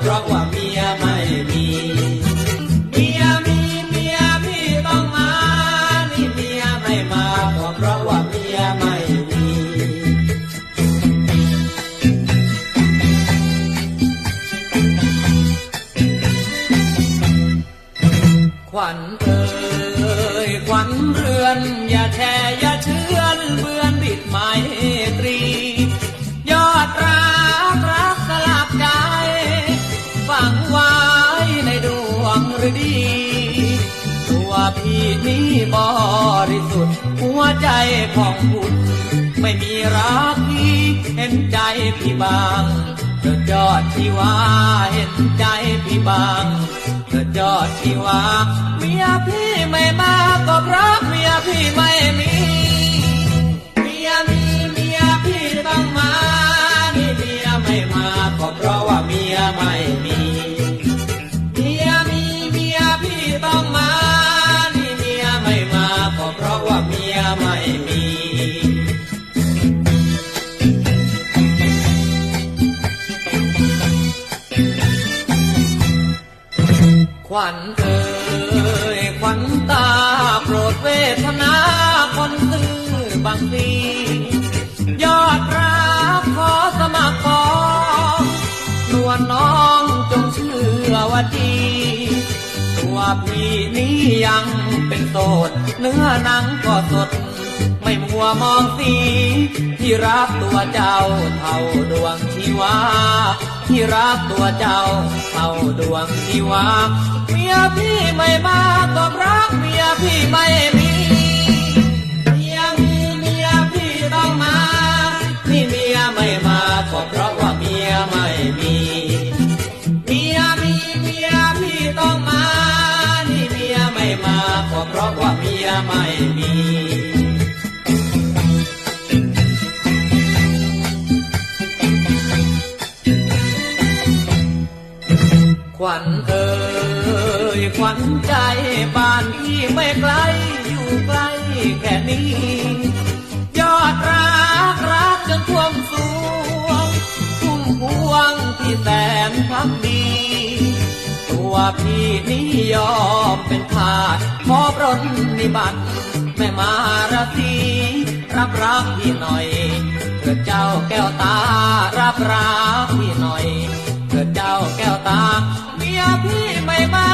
เพราะว่าเมียไม่มีเมียมีเมียพี่ต้องมานี่เมียไม่มาก็เพราะว่าเมียไม่มีขวัญเอ่ยขวัญเรือนย นี้บริสุทธิ์หัวใจของบุญไม่มีรักที่เห็นใจพี่บางเกิดยอดที่ว่าเห็นใจพี่บางเกิดยอดที่ว่าเมียพี่ไม่มาก็เพราะเมียพี่ไม่มีเมียมี ขวัญเอ่ยขวัญตาโปรดเวทนาคนซื่อบางทียอดรักขอสมัครขอนวลน้องจงเชื่อว่าดีตัวพี่นี้ยังเป็นโสด เนื้อหนังก็สด ไม่มัวมองสีที่รักตัวเจ้าเท่าดวงชีวา ที่รักตัวเจ้าเท่าดวงชีวาเมียพี่ไม่มาก็รักเมียพี่ไม่มีเมียมีเมียพี่ต้องมานี่เมียไม่มาก็เพราะว่าเมียไม่มีเมียมีเมียพี่ต้องมานี่เมียไม่มาก็เพราะว่าเมียไม่มี ขวัญใจบ้านที่ไม่ไกลอยู่ใกล้แค่นี้ ยอดรักรักจนท่วมสวงพุ่มพวงที่แสนพักดี ตัวพี่นี้ยอมเป็นทาสขอปรนนิบัติแม่มาราศีรับรักพี่หน่อยเกิดเจ้าแก้วตารับรักพี่หน่อยเกิดเจ้าแก้วตาเมียพี่ไม่มา